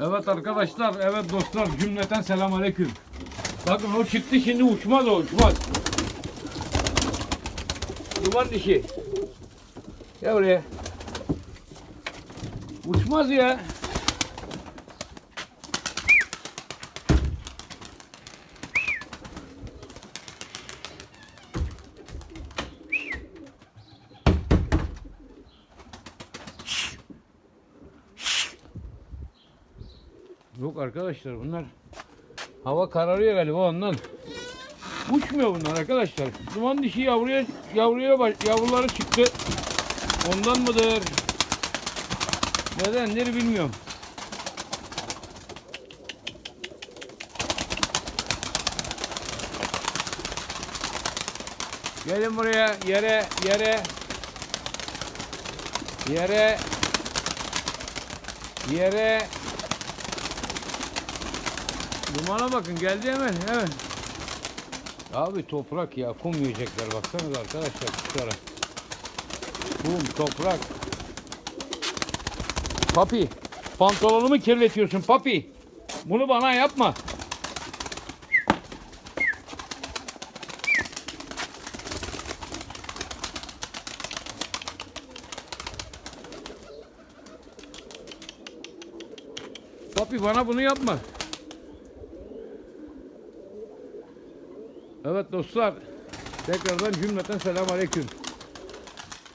Evet arkadaşlar, evet dostlar cümleten selam aleyküm. Bakın o çıktı şimdi uçmaz o uçmaz. Duman dişi. Gel buraya. Uçmaz ya. Yok arkadaşlar bunlar hava kararıyor galiba ondan. Uçmuyor bunlar arkadaşlar. Duman dişi yavruya yavruya baş- yavruları çıktı. Ondan mıdır? Nedendir bilmiyorum. Gelin buraya yere yere yere yere Dumana bakın geldi hemen hemen. Abi toprak ya kum yiyecekler baksanıza arkadaşlar kuşlara. Kum toprak. Papi pantolonumu kirletiyorsun papi. Bunu bana yapma. Papi bana bunu yapma. Evet dostlar. Tekrardan cümleten selam aleyküm.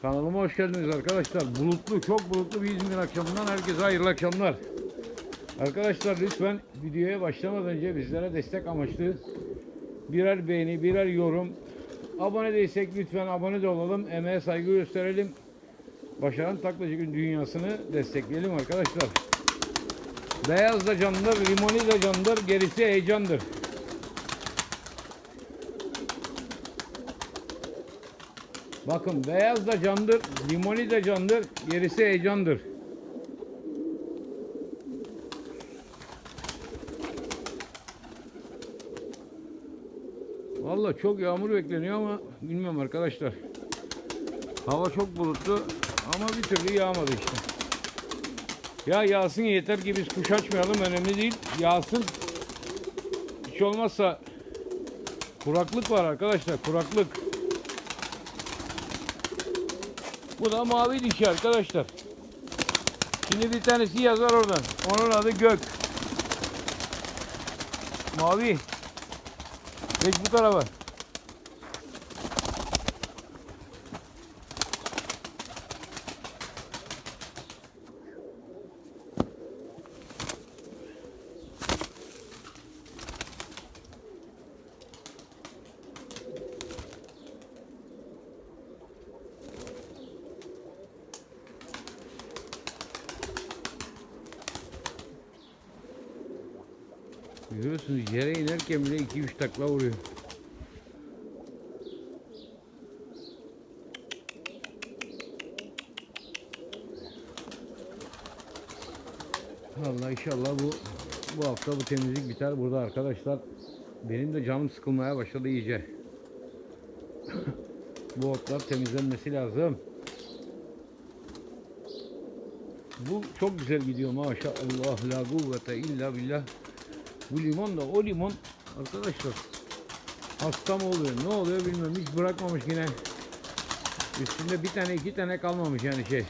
Kanalıma hoş geldiniz arkadaşlar. Bulutlu, çok bulutlu bir İzmir akşamından herkese hayırlı akşamlar. Arkadaşlar lütfen videoya başlamadan önce bizlere destek amaçlı birer beğeni, birer yorum. Abone değilsek lütfen abone de olalım. Emeğe saygı gösterelim. Başaran taklacı gün dünyasını destekleyelim arkadaşlar. Beyaz da candır, limoni de candır, gerisi heyecandır. Bakın beyaz da candır, limoni de candır, gerisi heyecandır. Vallahi çok yağmur bekleniyor ama bilmiyorum arkadaşlar. Hava çok bulutlu ama bir türlü yağmadı işte. Ya yağsın yeter ki biz kuş açmayalım önemli değil. Yağsın. Hiç olmazsa kuraklık var arkadaşlar kuraklık. Bu da mavi dişi arkadaşlar. Şimdi bir tanesi yazar oradan. Onun adı Gök. Mavi. Geç bu tarafa. Görüyorsunuz yere inerken bile 2-3 takla vuruyor. Allah inşallah bu bu hafta bu temizlik biter burada arkadaşlar. Benim de canım sıkılmaya başladı iyice. bu otlar temizlenmesi lazım. Bu çok güzel gidiyor maşallah la kuvvete illa billah. Bu limon da o limon arkadaşlar hasta mı oluyor ne oluyor bilmiyorum hiç bırakmamış yine. Üstünde bir tane iki tane kalmamış yani şey.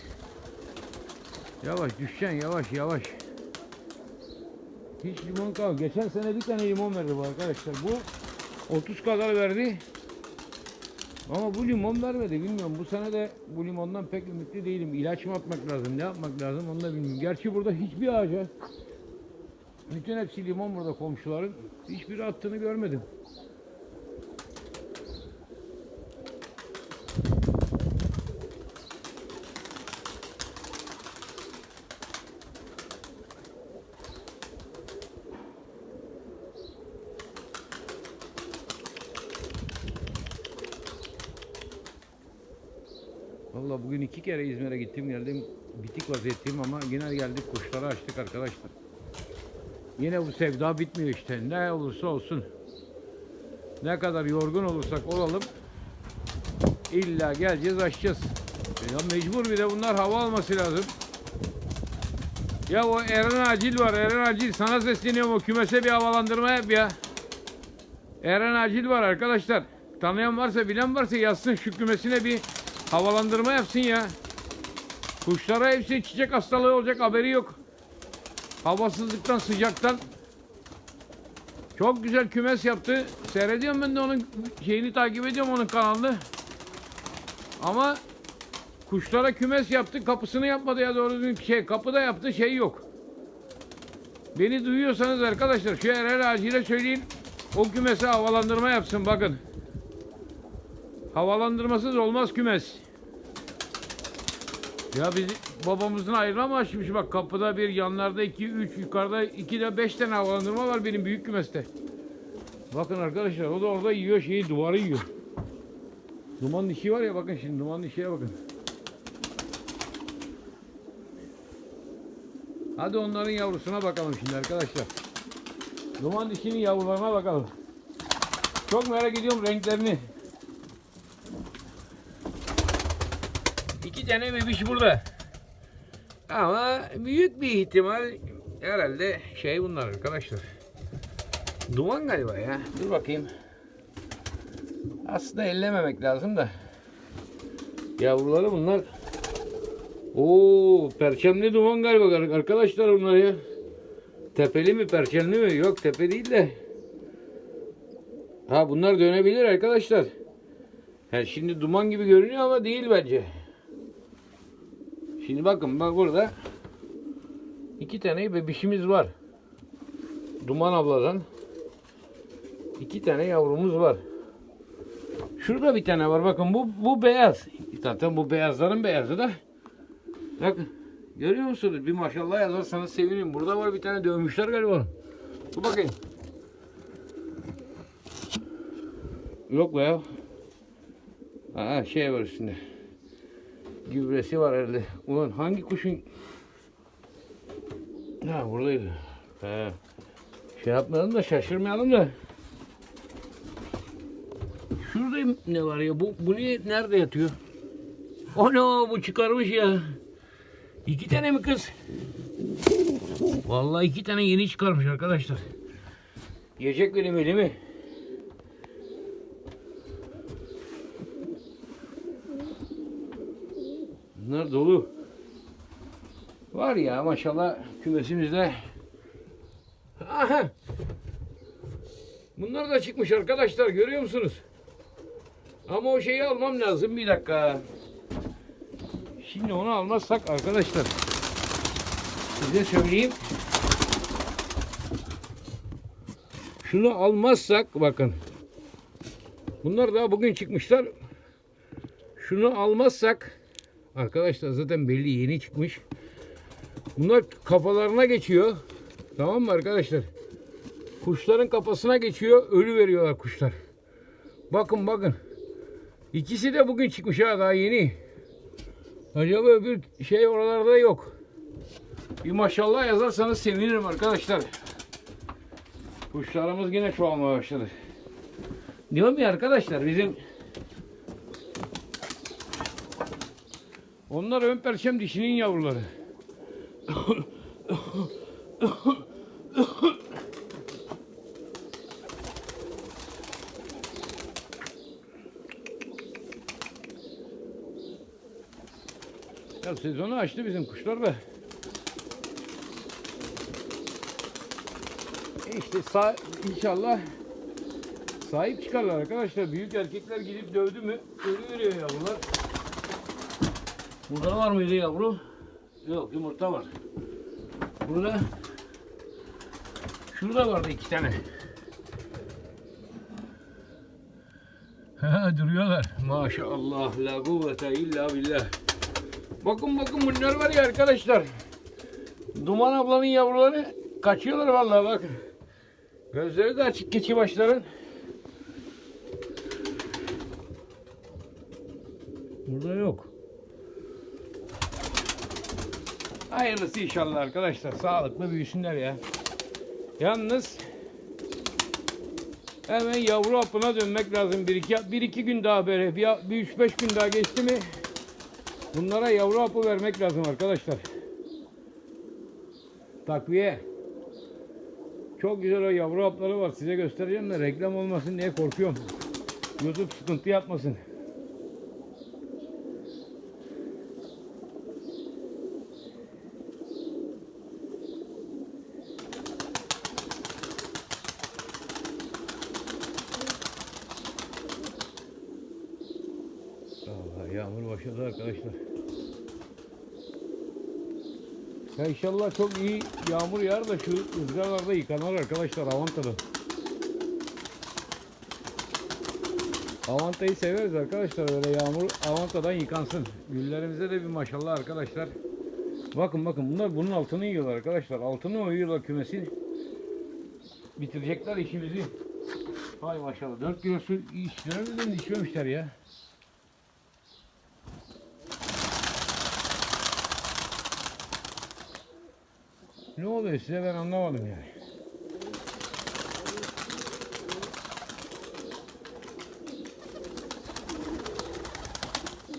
Yavaş düşeceksin yavaş yavaş. Hiç limon kal. Geçen sene bir tane limon verdi bu arkadaşlar. Bu 30 kadar verdi. Ama bu limon vermedi. Bilmiyorum. Bu sene de bu limondan pek ümitli değilim. İlaç mı atmak lazım? Ne yapmak lazım? Onu da bilmiyorum. Gerçi burada hiçbir ağaca bütün hepsi limon burada komşuların. Hiçbiri attığını görmedim. Vallahi bugün iki kere İzmir'e gittim geldim. Bitik vaziyetteyim ama yine geldik kuşları açtık arkadaşlar. Yine bu sevda bitmiyor işte. Ne olursa olsun. Ne kadar yorgun olursak olalım. illa geleceğiz açacağız. Ya mecbur bir de bunlar hava alması lazım. Ya o Eren Acil var. Eren Acil sana sesleniyorum o kümese bir havalandırma yap ya. Eren Acil var arkadaşlar. Tanıyan varsa bilen varsa yazsın şu kümesine bir havalandırma yapsın ya. Kuşlara hepsi çiçek hastalığı olacak haberi yok. Havasızlıktan sıcaktan. Çok güzel kümes yaptı. Seyrediyorum ben de onun şeyini takip ediyorum onun kanalını. Ama kuşlara kümes yaptı. Kapısını yapmadı ya doğru düzgün şey kapıda yaptı şey yok. Beni duyuyorsanız arkadaşlar şu Erel Acil'e söyleyin. O kümese havalandırma yapsın bakın. Havalandırmasız olmaz kümes. Ya biz babamızın ayrına mı açmış bak kapıda bir yanlarda iki üç yukarıda iki de beş tane havalandırma var benim büyük kümeste. Bakın arkadaşlar o da orada yiyor şeyi duvarı yiyor. Duman dişi var ya bakın şimdi duman dişiye bakın. Hadi onların yavrusuna bakalım şimdi arkadaşlar. Duman dişinin yavrularına bakalım. Çok merak ediyorum renklerini. İki tane bebiş burada. Ama büyük bir ihtimal herhalde şey bunlar arkadaşlar. Duman galiba ya. Dur bakayım. Aslında ellememek lazım da. Yavruları bunlar. Oo, perçemli duman galiba arkadaşlar bunlar ya. Tepeli mi perçemli mi? Yok tepe değil de. Ha bunlar dönebilir arkadaşlar. Ha, şimdi duman gibi görünüyor ama değil bence. Şimdi bakın bak burada iki tane bebişimiz var. Duman abladan iki tane yavrumuz var. Şurada bir tane var bakın bu bu beyaz. Zaten bu beyazların beyazı da. Bakın görüyor musunuz? Bir maşallah yazarsanız sevinirim. Burada var bir tane dövmüşler galiba. Dur bakayım. Yok be ya. Aa şey var üstünde. Gübresi var herhalde. Ulan hangi kuşun? Ha buradaydı. He. Şey yapmayalım da şaşırmayalım da. Şurada ne var ya? Bu, bu niye, nerede yatıyor? Ana bu çıkarmış ya. İki tane mi kız? Vallahi iki tane yeni çıkarmış arkadaşlar. Yiyecek benim elimi. Bunlar dolu. Var ya maşallah kümesimizde. Aha. Bunlar da çıkmış arkadaşlar görüyor musunuz? Ama o şeyi almam lazım bir dakika. Şimdi onu almazsak arkadaşlar size söyleyeyim. Şunu almazsak bakın. Bunlar daha bugün çıkmışlar. Şunu almazsak arkadaşlar zaten belli yeni çıkmış. Bunlar kafalarına geçiyor. Tamam mı arkadaşlar? Kuşların kafasına geçiyor. Ölü veriyorlar kuşlar. Bakın bakın. İkisi de bugün çıkmış ha daha yeni. Acaba öbür şey oralarda yok. Bir maşallah yazarsanız sevinirim arkadaşlar. Kuşlarımız yine çoğalmaya başladı. Diyorum ya arkadaşlar bizim onlar ön perçem dişinin yavruları. Ya sezonu açtı bizim kuşlar da. E İşte sağ, inşallah sahip çıkarlar arkadaşlar. Büyük erkekler gidip dövdü mü ölü veriyor yavrular. Burada var mıydı yavru? Yok yumurta var. Burada şurada vardı iki tane. Ha, duruyorlar. Maşallah la kuvvete illa billah. Bakın bakın bunlar var ya arkadaşlar. Duman ablanın yavruları kaçıyorlar vallahi bakın. Gözleri de açık keçi başların. Burada yok. Hayırlısı inşallah arkadaşlar. Sağlıklı büyüsünler ya. Yalnız hemen yavru hapına dönmek lazım. Bir iki, bir iki gün daha böyle bir, bir üç beş gün daha geçti mi Bunlara yavru hapı vermek lazım arkadaşlar. takviye. Çok güzel o yavru hapları var. Size göstereceğim de reklam olmasın diye korkuyorum. YouTube sıkıntı yapmasın. Yağmur başladı arkadaşlar. Ya inşallah çok iyi yağmur yağar da şu ızgaralarda yıkanır arkadaşlar Avanta'da. Avanta'yı severiz arkadaşlar öyle yağmur Avanta'dan yıkansın. Güllerimize de bir maşallah arkadaşlar. Bakın bakın bunlar bunun altını yiyorlar arkadaşlar. Altını uyuyorlar kümesin. Bitirecekler işimizi. Hay maşallah. 4 kilo su içtiler mi içmemişler ya. Ne oluyor size ben anlamadım yani.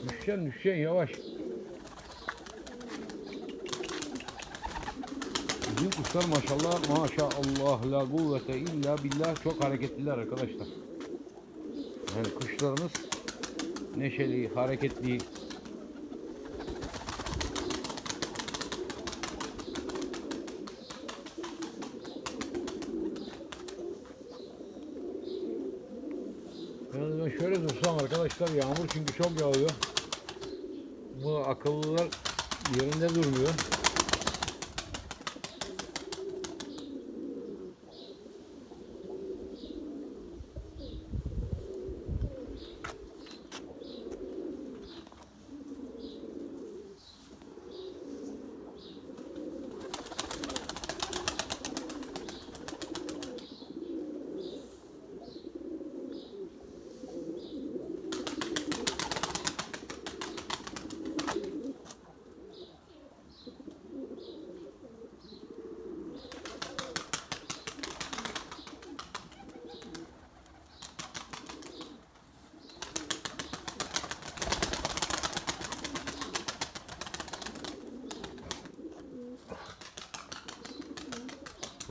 Düşeceksin düşeceksin yavaş. Bizim kuşlar maşallah maşallah la kuvvete illa billah çok hareketliler arkadaşlar. Yani kuşlarımız neşeli, hareketli, Yani ben şöyle dursam arkadaşlar yağmur çünkü çok yağıyor. Bu akıllılar yerinde durmuyor.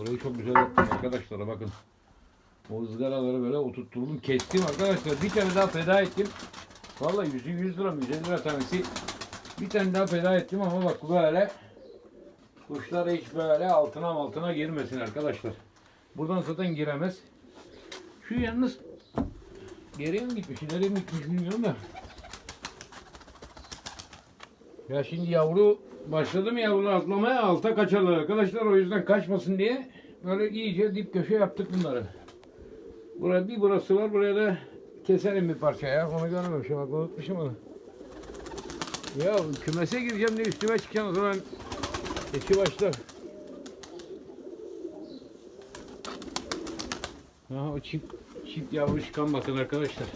Burayı çok güzel yaptım arkadaşlar bakın. O ızgaraları böyle oturtturdum kestim arkadaşlar. Bir tane daha feda ettim. Vallahi 100, 100 lira 150 lira tanesi. Bir tane daha feda ettim ama bak böyle kuşlar hiç böyle altına altına girmesin arkadaşlar. Buradan zaten giremez. Şu yalnız geriye mi gitmiş, nereye mi gitmiş bilmiyorum da. Ya şimdi yavru başladı mı yavrular atlamaya alta kaçarlar arkadaşlar. O yüzden kaçmasın diye böyle iyice dip köşe yaptık bunları. Burada bir burası var. Buraya da keselim bir parça ya. Onu görmemişim. Bak unutmuşum onu. Ya kümese gireceğim diye üstüme çıkacaksın o zaman işi başlar. Ha, o çift, çift yavru çıkan bakın arkadaşlar.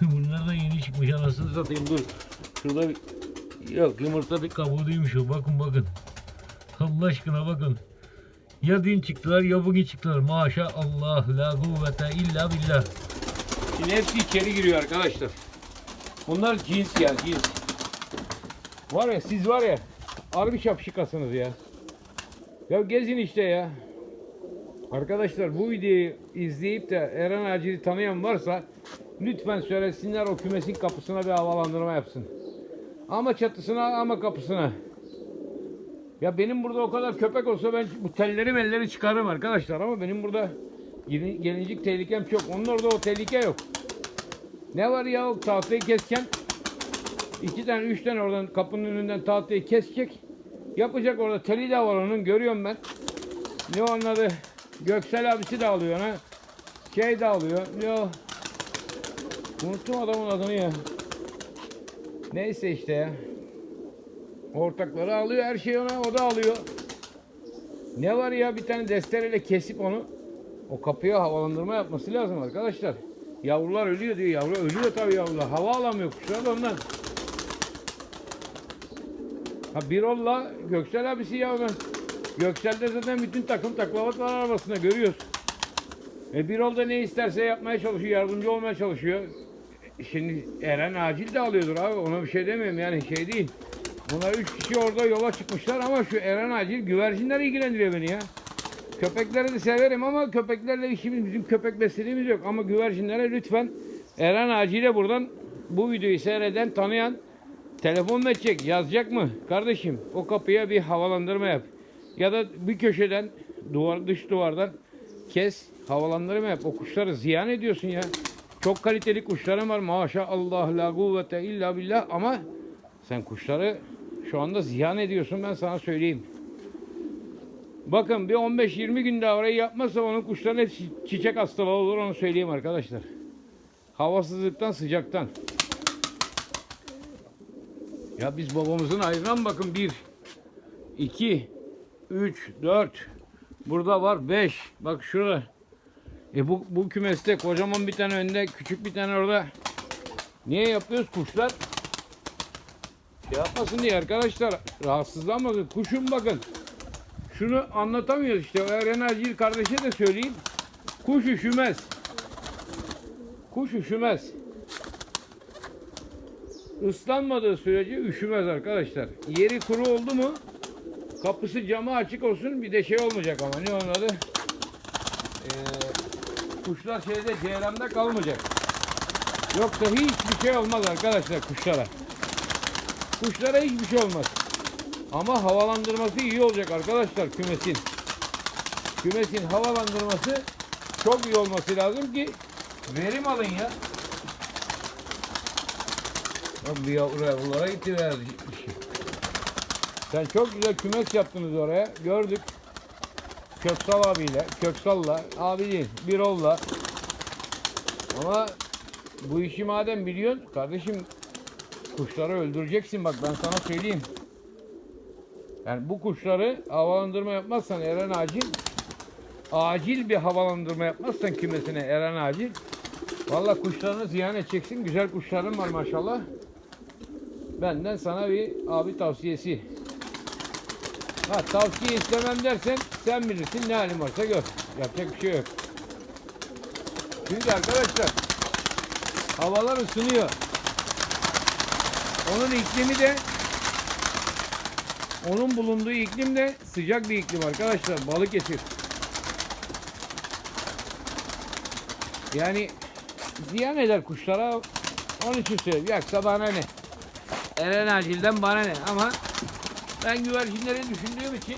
Bunlar da yeni çıkmış anasını satayım dur. Şurada. Yok yumurta bir kabuğu değilmiş o. Bakın bakın. Allah aşkına bakın. Ya dün çıktılar ya bugün çıktılar. Maşallah la kuvvete illa billah. Şimdi hepsi içeri giriyor arkadaşlar. Bunlar cins ya cins. Var ya siz var ya harbi şapşikasınız ya. Ya gezin işte ya. Arkadaşlar bu videoyu izleyip de Eren Acil'i tanıyan varsa lütfen söylesinler o kümesin kapısına bir havalandırma yapsın. Ama çatısına ama kapısına. Ya benim burada o kadar köpek olsa ben bu telleri melleri çıkarırım arkadaşlar ama benim burada gelin- gelincik tehlikem çok. Onun orada o tehlike yok. Ne var ya o tahtayı keseceğim. İki tane üç tane oradan kapının önünden tahtayı kesecek. Yapacak orada teli de var onun görüyorum ben. Ne onun? Göksel abisi de alıyor ona. Şey de alıyor. Ne o? Unuttum adamın adını ya. Neyse işte ya. Ortakları alıyor her şeyi ona o da alıyor. Ne var ya bir tane destereyle kesip onu o kapıya havalandırma yapması lazım arkadaşlar. Yavrular ölüyor diyor. Yavru ölüyor tabii yavrular. Hava alamıyor kuşlar da ondan. Ha Birol'la Göksel abisi ya ben. Göksel'de zaten bütün takım taklavat var arabasında görüyoruz. E Birol da ne isterse yapmaya çalışıyor. Yardımcı olmaya çalışıyor. Şimdi Eren acil de alıyordur abi. Ona bir şey demiyorum yani şey değil. Bunlar üç kişi orada yola çıkmışlar ama şu Eren Acil güvercinler ilgilendiriyor beni ya. Köpekleri de severim ama köpeklerle işimiz bizim köpek beslediğimiz yok. Ama güvercinlere lütfen Eren Acil'e buradan bu videoyu seyreden tanıyan telefon edecek yazacak mı? Kardeşim o kapıya bir havalandırma yap. Ya da bir köşeden duvar dış duvardan kes havalandırma yap. O kuşları ziyan ediyorsun ya. Çok kaliteli kuşlarım var maşallah la kuvvete illa billah ama sen kuşları şu anda ziyan ediyorsun ben sana söyleyeyim. Bakın bir 15-20 gün daha orayı yapmazsa onun kuşların hepsi çiçek hastalığı olur onu söyleyeyim arkadaşlar. Havasızlıktan sıcaktan. Ya biz babamızın ayrına mı bakın 1, 2, 3, 4, burada var 5. Bak şurada. E bu, bu kümeste kocaman bir tane önde küçük bir tane orada. Niye yapıyoruz kuşlar? Şey yapmasın diye arkadaşlar rahatsızlanmasın. Kuşun bakın. Şunu anlatamıyoruz işte. Eren Acil kardeşe de söyleyeyim. Kuş üşümez. Kuş üşümez. Islanmadığı sürece üşümez arkadaşlar. Yeri kuru oldu mu kapısı camı açık olsun bir de şey olmayacak ama ne onun adı? Ee, kuşlar şeyde ceyranda kalmayacak. Yoksa hiçbir şey olmaz arkadaşlar kuşlara. Kuşlara hiçbir şey olmaz. Ama havalandırması iyi olacak arkadaşlar kümesin. Kümesin havalandırması çok iyi olması lazım ki verim alın ya. Bak bir yavru yavrulara gitti ver. Sen çok güzel kümes yaptınız oraya. Gördük. Köksal abiyle, Köksal'la, abi değil, Birol'la. Ama bu işi madem biliyorsun, kardeşim kuşları öldüreceksin bak ben sana söyleyeyim. Yani bu kuşları havalandırma yapmazsan Eren Acil acil bir havalandırma yapmazsan kümesine Eren Acil valla kuşlarını ziyan edeceksin. Güzel kuşların var maşallah. Benden sana bir abi tavsiyesi. Ha tavsiye istemem dersen sen bilirsin ne halin varsa gör. Yapacak bir şey yok. Çünkü arkadaşlar havalar ısınıyor. Onun iklimi de onun bulunduğu iklim de sıcak bir iklim arkadaşlar. Balıkesir. Yani ziyan eder kuşlara. Onun için söylüyorum. Yoksa bana ne? Eren Acil'den bana ne? Ama ben güvercinleri düşündüğüm için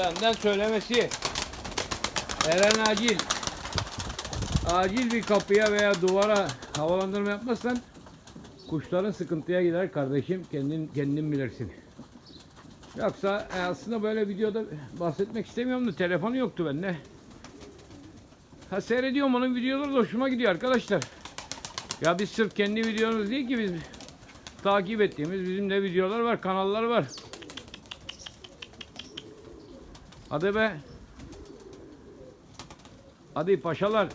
benden söylemesi Eren Acil acil bir kapıya veya duvara havalandırma yapmazsan kuşların sıkıntıya gider kardeşim kendin kendin bilirsin. Yoksa e, aslında böyle videoda bahsetmek istemiyorum da telefonu yoktu bende. Ha seyrediyorum onun videoları da hoşuma gidiyor arkadaşlar. Ya biz sırf kendi videomuz değil ki biz takip ettiğimiz bizim de videolar var, kanallar var. Hadi be. Hadi paşalar.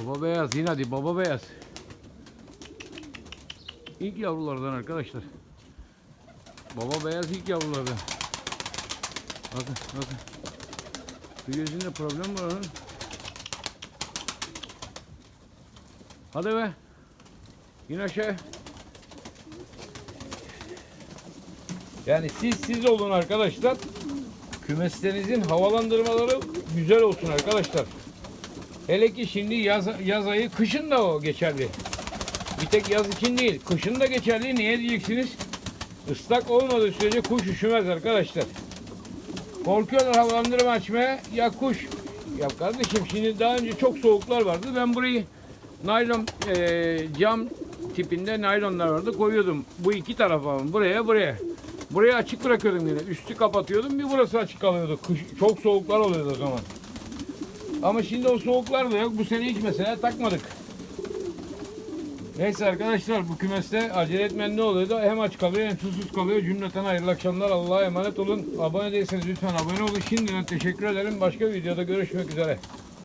Baba beyaz yine hadi baba beyaz. İlk yavrulardan arkadaşlar. Baba beyaz ilk yavrulardan. Bakın bakın. Bir gözünde problem var onun. Hadi be. Yine aşağı. Yani siz siz olun arkadaşlar. Kümeslerinizin havalandırmaları güzel olsun arkadaşlar. Hele ki şimdi yaz, yaz ayı kışın da o geçerli. Bir tek yaz için değil. Kışın da geçerli. Niye diyeceksiniz? Islak olmadığı sürece kuş üşümez arkadaşlar. Korkuyorlar havalandırma açmaya. Ya kuş. Ya kardeşim şimdi daha önce çok soğuklar vardı. Ben burayı naylon eee, cam tipinde naylonlar vardı. Koyuyordum. Bu iki tarafa buraya buraya. Burayı açık bırakıyordum yine. Üstü kapatıyordum. Bir burası açık kalıyordu. Kış, çok soğuklar oluyordu o zaman. Ama şimdi o soğuklar da yok. Bu sene hiç mesela takmadık. Neyse arkadaşlar bu kümeste acele etmeyen ne oluyor da hem aç kalıyor hem susuz kalıyor. Cümleten hayırlı akşamlar. Allah'a emanet olun. Abone değilseniz lütfen abone olun. Şimdiden teşekkür ederim. Başka videoda görüşmek üzere.